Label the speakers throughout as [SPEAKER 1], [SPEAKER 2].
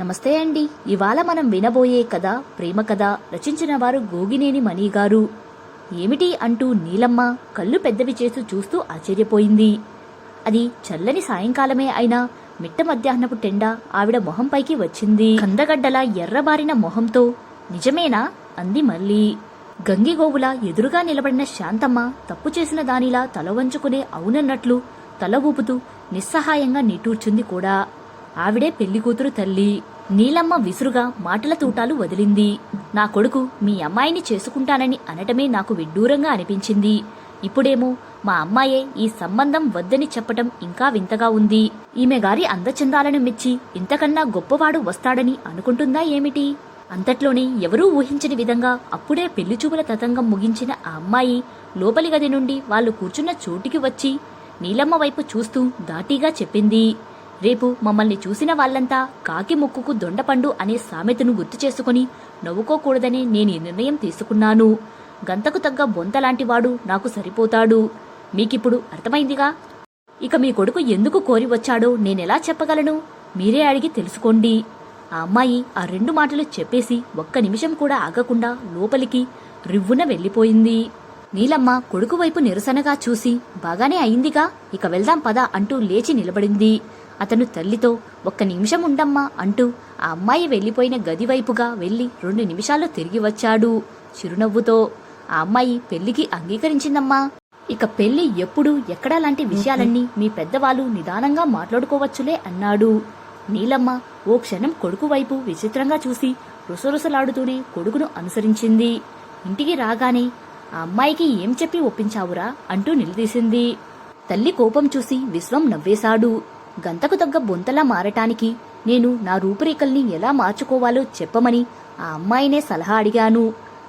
[SPEAKER 1] నమస్తే అండి. ఇవాళ మనం వినబోయే కథ ప్రేమ కథ రచించిన వారు గోగినేని మణి గారు ఏమిటి అంటూ నీలమ్మ కళ్ళు పెద్దవి చేసి చూస్తూ ఆశ్చర్యపోయింది. అది చల్లని సాయంకాలమే అయినా మిట్ట మధ్యాహ్నపు టెండ ఆవిడ మొహంపైకి వచ్చింది. కందగడ్డల ఎర్రబారిన మొహంతో నిజమేనా అంది మళ్ళీ. గంగిగోవుల ఎదురుగా నిలబడిన శాంతమ్మ తప్పు చేసిన దానిలా తల వంచుకునే అవునన్నట్లు తల ఊపుతూ నిస్సహాయంగా నిటూర్చుంది కూడా. ఆవిడే పెళ్ళి కూతురు తల్లి. నీలమ్మ విసురుగా మాటల తూటాలు వదిలింది. నా కొడుకు మీ అమ్మాయిని చేసుకుంటానని అనటమే నాకు విడ్డూరంగా అనిపించింది. ఇప్పుడేమో మా అమ్మాయే ఈ సంబంధం వద్దని చెప్పటం ఇంకా వింతగా ఉంది. ఈమె గారి అందచందాలను మెచ్చి ఇంతకన్నా గొప్పవాడు వస్తాడని అనుకుంటుందా ఏమిటి? అంతట్లోనే ఎవరూ ఊహించని విధంగా అప్పుడే పెళ్ళిచూపుల తతంగం ముగించిన ఆ అమ్మాయి లోపలి గది నుండి వాళ్ళు కూర్చున్న చోటికి వచ్చి నీలమ్మ వైపు చూస్తూ ఘాటీగా చెప్పింది. రేపు మమ్మల్ని చూసిన వాళ్ళంతా కాకి ముక్కుకు దొండపండు అనే సామెతను గుర్తు చేసుకుని నవ్వుకోకూడదని నేను నిర్ణయం తీసుకున్నాను. గంతకు తగ్గ బొంతలాంటివాడు నాకు సరిపోతాడు. మీకిప్పుడు అర్థమైందిగా? ఇక మీ కొడుకు ఎందుకు కోరి వచ్చాడో నేనెలా చెప్పగలను? మీరే అడిగి తెలుసుకోండి. ఆ అమ్మాయి ఆ రెండు మాటలు చెప్పేసి ఒక్క నిమిషం కూడా ఆగకుండా లోపలికి రివ్వున వెళ్ళిపోయింది. నీలమ్మ కొడుకు వైపు నిరసనగా చూసి బాగానే అయిందిగా ఇక వెళ్దాం పద అంటూ లేచి నిలబడింది. అతను తల్లితో ఒక్క నిమిషం ఉండమ్మా అంటూ ఆ అమ్మాయి వెళ్ళిపోయిన గది వైపుగా వెళ్ళి రెండు నిమిషాల్లో తిరిగి వచ్చాడు చిరునవ్వుతో. ఆ అమ్మాయి పెళ్ళికి అంగీకరించిందమ్మా. ఇక పెళ్ళి ఎప్పుడు ఎక్కడ లాంటి విషయాలన్నీ మీ పెద్దవాళ్ళు నిదానంగా మాట్లాడుకోవచ్చులే అన్నాడు. నీలమ్మ ఓ క్షణం కొడుకు వైపు విచిత్రంగా చూసి రుసరుసలాడుతూనే కొడుకును అనుసరించింది. ఇంటికి రాగానే ఆ అమ్మాయికి ఏం చెప్పి ఒప్పించావురా? అంటూ నిలదీసింది. తల్లి కోపం చూసి విశ్వం నవ్వేశాడు. గంతకు తగ్గ బొంతలా మారటానికి నేను నా రూపురేఖల్ని ఎలా మార్చుకోవాలో చెప్పమని ఆ అమ్మాయినే సలహా అడిగాను.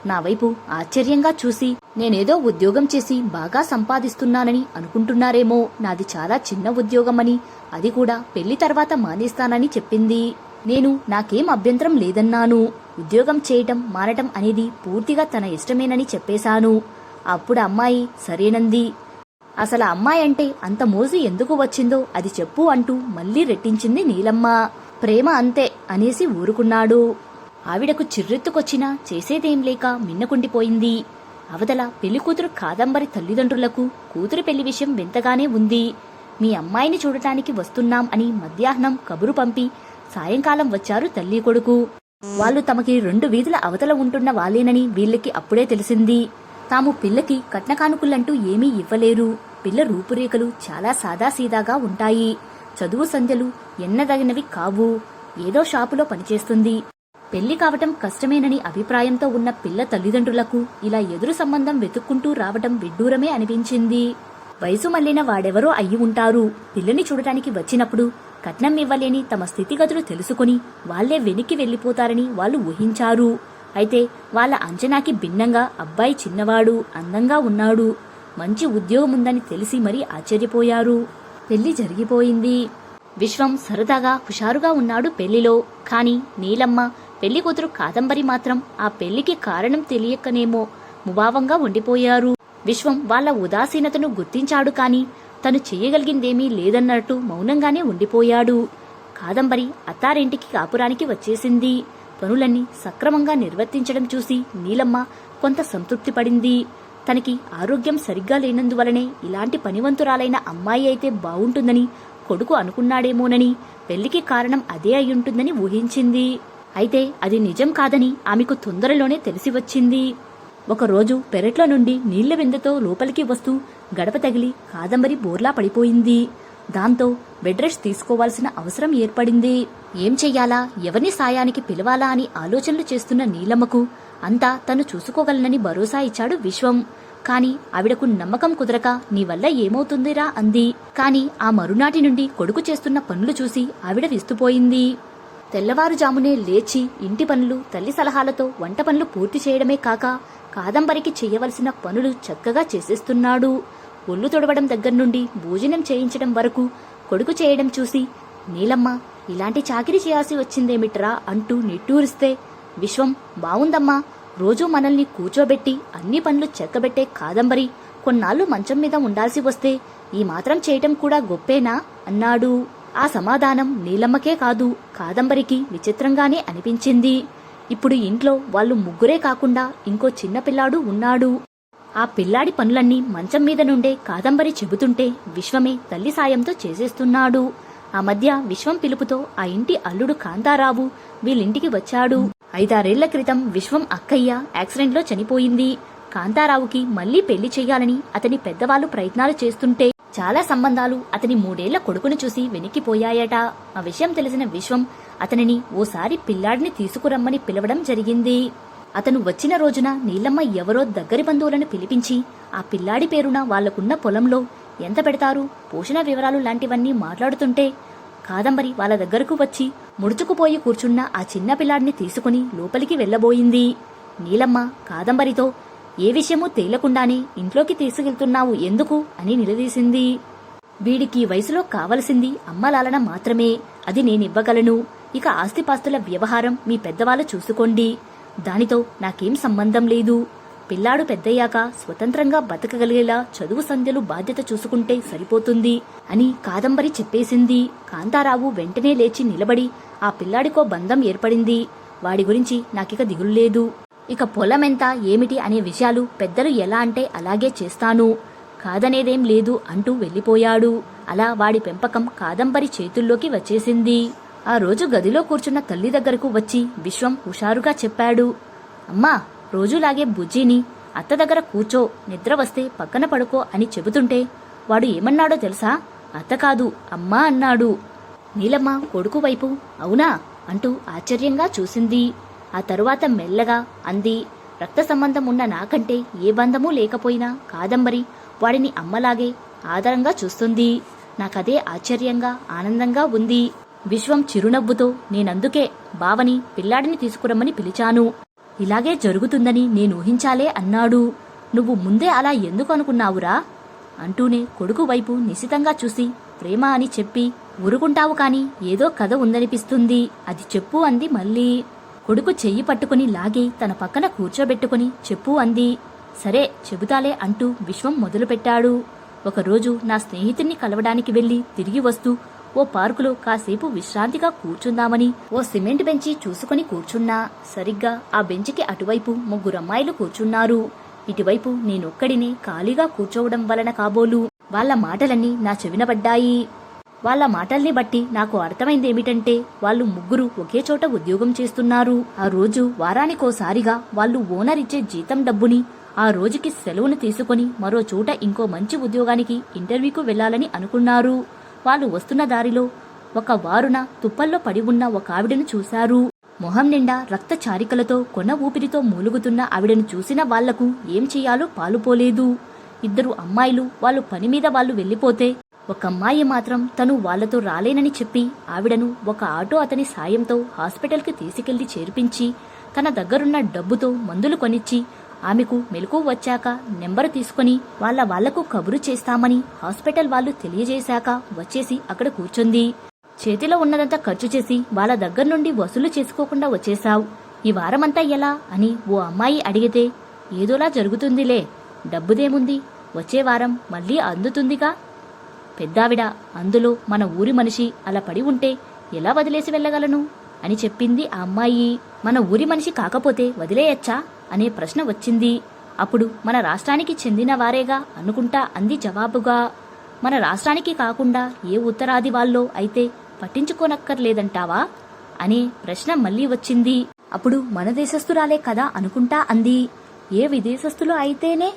[SPEAKER 1] నా వైపు ఆశ్చర్యంగా చూసి నేనేదో ఉద్యోగం చేసి బాగా సంపాదిస్తున్నానని అనుకుంటున్నారేమో. నాది చాలా చిన్న ఉద్యోగమని అది కూడా పెళ్ళి తర్వాత మానేస్తానని చెప్పింది. నేను నాకేం అభ్యంతరం లేదన్నాను. ఉద్యోగం చేయటం మానటం అనేది పూర్తిగా తన ఇష్టమేనని చెప్పేశాను. అప్పుడు అమ్మాయి సరేనంది. అసలు అమ్మాయి అంటే అంత మోజు ఎందుకు వచ్చిందో అది చెప్పు అంటూ మళ్ళీ రెట్టించింది నీలమ్మ. ప్రేమ అంతే అనేసి ఊరుకున్నాడు. ఆవిడకు చిర్రెత్తుకొచ్చినా చేసేదేం లేక మిన్నకుండిపోయింది. అవతల పెళ్ళి కూతురు కాదంబరి తల్లిదండ్రులకు కూతురు పెళ్ళి విషయం వింతగానే ఉంది. మీ అమ్మాయిని చూడటానికి వస్తున్నాం అని మధ్యాహ్నం కబురు పంపి సాయంకాలం వచ్చారు తల్లి కొడుకు. వాళ్ళు తమకి రెండు వీధుల అవతల ఉంటున్న వాళ్ళేనని వీళ్ళకి అప్పుడే తెలిసింది. తాము పిల్లకి కట్నకానుకులంటూ ఏమీ ఇవ్వలేరు. పిల్ల రూపురేఖలు చాలా సాదాసీదాగా ఉంటాయి. చదువు సంధ్యలు ఎన్నదగినవి కావు. ఏదో షాపులో పనిచేస్తుంది. పెళ్ళి కావటం కష్టమేనని అభిప్రాయంతో ఉన్న పిల్ల తల్లిదండ్రులకు ఇలా ఎదురు సంబంధం వెతుక్కుంటూ రావటం విడ్డూరమే అనిపించింది. వయసు మళ్ళిన వాడెవరో అయ్యి ఉంటారు. పిల్లని చూడటానికి వచ్చినప్పుడు కట్నం ఇవ్వలేని తమ స్థితిగతులు తెలుసుకుని వాళ్ళే వెనక్కి వెళ్ళిపోతారని వాళ్ళు ఊహించారు. అయితే వాళ్ళ అంచనాకి భిన్నంగా అబ్బాయి చిన్నవాడు అందంగా ఉన్నాడు. మంచి ఉద్యోగం ఉందని తెలిసి మరీ ఆశ్చర్యపోయారు. పెళ్ళి జరిగిపోయింది. విశ్వం సరదాగా హుషారుగా ఉన్నాడు పెళ్ళిలో. కాని నీలమ్మ పెళ్ళి కూతురు కాదంబరి మాత్రం ఆ పెళ్ళికి కారణం తెలియకనేమో ముభావంగా ఉండిపోయారు. విశ్వం వాళ్ళ ఉదాసీనతను గుర్తించాడు కాని తను చేయగలిగిందేమీ లేదన్నట్టు మౌనంగానే ఉండిపోయాడు. కాదంబరి అత్తారింటికి కాపురానికి వచ్చేసింది. పనులన్నీ సక్రమంగా నిర్వర్తించడం చూసి నీలమ్మ కొంత సంతృప్తి పడింది. తనకి ఆరోగ్యం సరిగ్గా లేనందువలనే ఇలాంటి పనివంతురాలైన అమ్మాయి అయితే బావుంటుందని కొడుకు అనుకున్నాడేమోనని పెళ్ళికి కారణం అదే అయ్యుంటుందని ఊహించింది. అయితే అది నిజం కాదని ఆమెకు తొందరలోనే తెలిసి వచ్చింది. ఒకరోజు పెరట్లో నుండి నీళ్ళ విందతో లోపలికి వస్తూ గడప తగిలి కాదంబరి బోర్లా పడిపోయింది. దాంతో బెడ్ రెస్ట్ తీసుకోవాల్సిన అవసరం ఏర్పడింది. ఏం చెయ్యాలా? ఎవరిని సాయానికి పిలవాలా అని ఆలోచనలు చేస్తున్న నీలమ్మకు అంతా తను చూసుకోగలనని భరోసా ఇచ్చాడు విశ్వం. కాని ఆవిడకు నమ్మకం కుదరక నీ వల్ల ఏమవుతుందిరా? అంది. కాని ఆ మరునాటి నుండి కొడుకు చేస్తున్న పనులు చూసి ఆవిడ విస్తుపోయింది. తెల్లవారుజామునే లేచి ఇంటి పనులు తల్లి సలహాలతో వంట పనులు పూర్తి చేయడమే కాక కాదంబరికి చేయవలసిన పనులు చక్కగా చేసేస్తున్నాడు. ఒళ్ళు తొడవడం దగ్గర నుండి భోజనం చేయించడం వరకు కొడుకు చేయడం చూసి నీలమ్మ ఇలాంటి చాకిరీ చేయాల్సి వచ్చిందేమిట్రా? అంటూ నిట్టూరిస్తే విశ్వం బావుందమ్మా. రోజూ మనల్ని కూర్చోబెట్టి అన్ని పనులు చెక్కబెట్టే కాదంబరి. కొన్నాళ్ళు మంచం మీద ఉండాల్సి వస్తే ఈ మాత్రం చేయటం కూడా గొప్పేనా అన్నాడు. ఆ సమాధానం నీలమ్మకే కాదు కాదంబరికి విచిత్రంగానే అనిపించింది. ఇప్పుడు ఇంట్లో వాళ్ళు ముగ్గురే కాకుండా ఇంకో చిన్న పిల్లాడు ఉన్నాడు. ఆ పిల్లాడి పనులన్నీ మంచం మీద నుండే కాదంబరి చెబుతుంటే విశ్వమే తల్లి సాయంతో చేసేస్తున్నాడు. ఆ మధ్య విశ్వం పిలుపుతో ఆ ఇంటి అల్లుడు కాంతారావు వీళ్ళింటికి వచ్చాడు. ఐదారేళ్ళ క్రితం విశ్వం అక్కయ్య యాక్సిడెంట్లో చనిపోయింది. కాంతారావుకి మళ్ళీ పెళ్ళి చెయ్యాలని అతని పెద్దవాళ్ళు ప్రయత్నాలు చేస్తుంటే చాలా సంబంధాలు అతని మూడేళ్ళ కొడుకును చూసి వెనక్కిపోయాయట. ఆ విషయం తెలిసిన విశ్వం అతనిని ఓసారి పిల్లాడిని తీసుకురమ్మని పిలవడం జరిగింది. అతను వచ్చిన రోజున నీలమ్మ ఎవరో దగ్గరి బంధువులను పిలిపించి ఆ పిల్లాడి పేరున వాళ్ళకున్న పొలంలో ఎంత పెడతారు పోషణ వివరాలు లాంటివన్నీ మాట్లాడుతుంటే కాదంబరి వాళ్ళ దగ్గరకు వచ్చి ముడుచుకుపోయి కూర్చున్న ఆ చిన్న పిల్లాడిని తీసుకుని లోపలికి వెళ్ళబోయింది. నీలమ్మ కాదంబరితో ఏ విషయమూ తేలకుండానే ఇంట్లోకి తీసుకెళ్తున్నావు ఎందుకు అని నిలదీసింది. వీడికి వయసులో కావలసింది అమ్మలాలన మాత్రమే. అది నేనివ్వగలను. ఇక ఆస్తిపాస్తుల వ్యవహారం మీ పెద్దవాళ్ళు చూసుకోండి. దానితో నాకేం సంబంధం లేదు. పిల్లాడు పెద్దయ్యాక స్వతంత్రంగా బతకగలిగేలా చదువు సంధ్యలు బాధ్యత చూసుకుంటే సరిపోతుంది అని కాదంబరి చెప్పేసింది. కాంతారావు వెంటనే లేచి నిలబడి ఆ పిల్లాడికో బంధం ఏర్పడింది. వాడి గురించి నాకిక దిగులు లేదు ఇక పొలమెంత ఏమిటి అనే విషయాలు పెద్దలు ఎలా అంటే అలాగే చేస్తాను. కాదనేదేం లేదు అంటూ వెళ్ళిపోయాడు. అలా వాడి పెంపకం కాదంబరి చేతుల్లోకి వచ్చేసింది. ఆ రోజు గదిలో కూర్చున్న తల్లి దగ్గరకు వచ్చి విశ్వం హుషారుగా చెప్పాడు. అమ్మా రోజులాగే బుజ్జిని అత్త దగ్గర కూర్చో నిద్ర వస్తే పక్కన పడుకో అని చెబుతుంటే వాడు ఏమన్నాడో తెలుసా? అత్త కాదు అమ్మా అన్నాడు. నీలమ్మ కొడుకు వైపు అవునా? అంటూ ఆశ్చర్యంగా చూసింది. ఆ తరువాత మెల్లగా అంది రక్త సంబంధం ఉన్న నాకంటే ఏ బంధమూ లేకపోయినా కాదంబరి వాడిని అమ్మలాగే ఆదరంగా చూస్తుంది. నాకదే ఆశ్చర్యంగా ఆనందంగా ఉంది. విశ్వం చిరునవ్వుతో నేనందుకే బావని పిల్లాడిని తీసుకురమ్మని పిలిచాను. ఇలాగే జరుగుతుందని నేను ఊహించాలే అన్నాడు. నువ్వు ముందే అలా ఎందుకు అనుకున్నావురా? అంటూనే కొడుకు వైపు నిశితంగా చూసి ప్రేమ అని చెప్పి ఊరుకుంటావు కాని ఏదో కథ ఉందనిపిస్తుంది అది చెప్పు అంది మళ్ళీ. కొడుకు చెయ్యి పట్టుకుని లాగి తన పక్కన కూర్చోబెట్టుకుని చెప్పు అంది. సరే చెబుతాలే అంటూ విశ్వం మొదలుపెట్టాడు. ఒకరోజు నా స్నేహితుణ్ణి కలవడానికి వెళ్ళి తిరిగి వస్తూ ఓ పార్కులో కాసేపు విశ్రాంతిగా కూర్చుందామని ఓ సిమెంట్ బెంచి చూసుకుని కూర్చున్నా. సరిగ్గా ఆ బెంచికి అటువైపు ముగ్గురమ్మాయిలు కూర్చున్నారు. ఇటువైపు నేనొక్కడినే ఖాళీగా కూర్చోవడం వలన కాబోలు. వాళ్ళ మాటలన్నీ నా చెవినబడ్డాయి వాళ్ళ మాటల్ని బట్టి నాకు అర్థమైందేమిటంటే వాళ్ళు ముగ్గురు ఒకే చోట ఉద్యోగం చేస్తున్నారు. ఆ రోజు వారానికోసారిగా వాళ్ళు ఓనర్ ఇచ్చే జీతం డబ్బుని ఆ రోజుకి సెలవును తీసుకొని మరో చోట ఇంకో మంచి ఉద్యోగానికి ఇంటర్వ్యూకు వెళ్ళాలని అనుకున్నారు. వాళ్ళు వస్తున్న దారిలో ఒక వారున తుప్పల్లో పడి ఉన్న ఒక ఆవిడను చూశారు. మొహం నిండా రక్త చారికలతో కొన ఊపిరితో మూలుగుతున్న ఆవిడను చూసిన వాళ్ళకు ఏం చెయ్యాలో పాలుపోలేదు ఇద్దరు అమ్మాయిలు వాళ్ళు పని మీద వాళ్ళు వెళ్ళిపోతే ఒక అమ్మాయి మాత్రం తను వాళ్ళతో రాలేనని చెప్పి ఆవిడను ఒక ఆటో అతని సాయంతో హాస్పిటల్కి తీసుకెళ్ళి చేర్పించి తన దగ్గరున్న డబ్బుతో మందులు కొనిచ్చి ఆమెకు మెలకు వచ్చాక నెంబరు తీసుకుని వాళ్ళ వాళ్ళకు కబురు చేస్తామని హాస్పిటల్ వాళ్ళు తెలియజేశాక వచ్చేసి అక్కడ కూర్చుంది. చేతిలో ఉన్నదంతా ఖర్చు చేసి వాళ్ళ దగ్గర నుండి వసూలు చేసుకోకుండా వచ్చేశావు. ఈ వారమంతా ఎలా అని ఓ అమ్మాయి అడిగితే ఏదోలా జరుగుతుందిలే. డబ్బుదేముంది? వచ్చే వారం మళ్ళీ అందుతుందిగా? పెద్దావిడ అందులో మన ఊరి మనిషి అలా పడి ఉంటే ఎలా వదిలేసి వెళ్ళగలను? అని చెప్పింది ఆ అమ్మాయి. మన ఊరి మనిషి కాకపోతే వదిలేయచ్చా? అనే ప్రశ్న వచ్చింది. అప్పుడు మన రాష్ట్రానికి చెందిన వారేగా అనుకుంటా అంది జవాబుగా మన రాష్ట్రానికి కాకుండా ఏ ఉత్తరాది వాళ్ళో అయితే పట్టించుకోనక్కర్లేదంటావా? అనే ప్రశ్న మళ్ళీ వచ్చింది. అప్పుడు మన దేశస్థురాలే కదా అనుకుంటా అంది. ఏ విదేశస్థులు అయితేనే?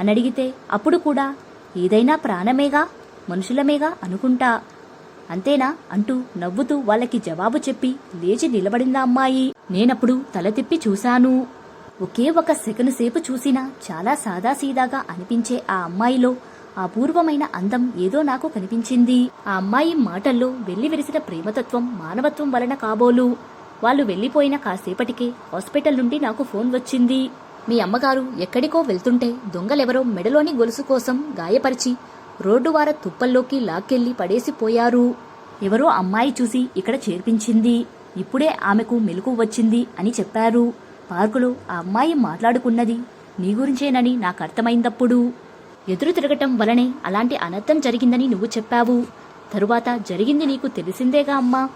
[SPEAKER 1] అనడిగితే అప్పుడు కూడా ఏదైనా ప్రాణమేగా మనుషులమేగా అనుకుంటా. అంతేనా? అంటూ నవ్వుతూ వాళ్ళకి జవాబు చెప్పి లేచి నిలబడిందా అమ్మాయి. నేనప్పుడు తల తిప్పి చూశాను. ఒకే ఒక సెకను సేపు చూసినా చాలా సాదాసీదాగా అనిపించే ఆ అమ్మాయిలో అపూర్వమైన అందం ఏదో నాకు కనిపించింది. ఆ అమ్మాయి మాటల్లో వెళ్ళి విరిసిన ప్రేమతత్వం మానవత్వం వలన కాబోలు. వాళ్ళు వెళ్ళిపోయిన కాసేపటికే హాస్పిటల్ నుండి నాకు ఫోన్ వచ్చింది. మీ అమ్మగారు ఎక్కడికో వెళ్తుంటే దొంగలెవరో మెడలోని గొలుసు కోసం గాయపరిచి రోడ్డు వార తుప్పల్లోకి లాక్కెళ్ళి పడేసిపోయారు. ఎవరో అమ్మాయి చూసి ఇక్కడ చేర్పించింది. ఇప్పుడే ఆమెకు మెలకు వచ్చింది అని చెప్పారు. పార్కులో ఆ అమ్మాయి మాట్లాడుకున్నది. నీ గురించేనని నాకు అర్థమైందప్పుడు. ఎదురు తిరగటం వలనే అలాంటి అనర్థం జరిగిందని నువ్వు చెప్పావు. తరువాత జరిగింది నీకు తెలిసిందేగా అమ్మా.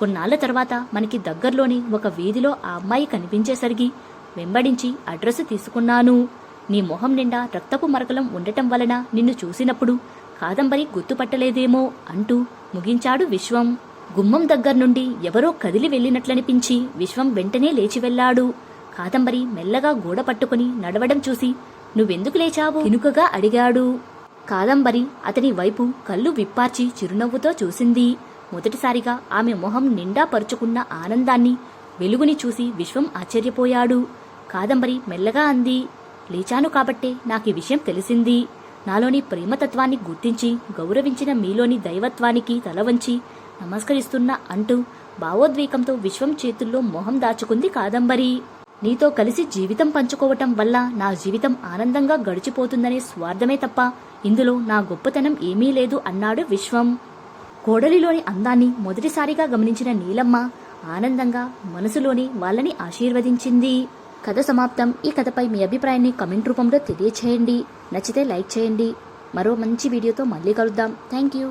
[SPEAKER 1] కొన్నాళ్ళ తర్వాత మనకి దగ్గర్లోని ఒక వీధిలో ఆ అమ్మాయి కనిపించేసరికి వెంబడించి అడ్రస్ తీసుకున్నాను. నీ మొహం నిండా రక్తపు మరకలం ఉండటం వలన నిన్ను చూసినప్పుడు కాదంబరి గుర్తుపట్టలేదేమో అంటూ ముగించాడు విశ్వం. గుమ్మం దగ్గర నుండి ఎవరో కదిలి వెళ్ళినట్లనిపించి విశ్వం వెంటనే లేచి వెళ్ళాడు. కాదంబరి మెల్లగా గోడ పట్టుకుని నడవడం చూసి నువ్వెందుకు లేచావు? ఇనుకగా అడిగాడు. కాదంబరి అతని వైపు కళ్ళు విప్పార్చి చిరునవ్వుతో చూసింది. మొదటిసారిగా ఆమె మొహం నిండా పరుచుకున్న ఆనందాన్ని వెలుగుని చూసి విశ్వం ఆశ్చర్యపోయాడు. కాదంబరి మెల్లగా అంది లేచాను కాబట్టే నాకు ఈ విషయం తెలిసింది. నాలోని ప్రేమతత్వాన్ని గుర్తించి గౌరవించిన మీలోని దైవత్వానికి తల వంచి నమస్కరిస్తున్నా అంటూ భావోద్వేగంతో విశ్వం చేతుల్లో మొహం దాచుకుంది కాదంబరి. నీతో కలిసి జీవితం పంచుకోవటం వల్ల నా జీవితం ఆనందంగా గడిచిపోతుందనే స్వార్థమే తప్ప ఇందులో నా గొప్పతనం ఏమీ లేదు అన్నాడు విశ్వం. కోడలిలోని అందాన్ని మొదటిసారిగా గమనించిన నీలమ్మ ఆనందంగా మనసులోని వాళ్ళని ఆశీర్వదించింది. కథ సమాప్తం. ఈ కథపై మీ అభిప్రాయాన్ని కమెంట్ రూపంలో తెలియచేయండి. నచ్చితే లైక్ చేయండి. మరో మంచి వీడియోతో మళ్ళీ కలుద్దాం. Thank you.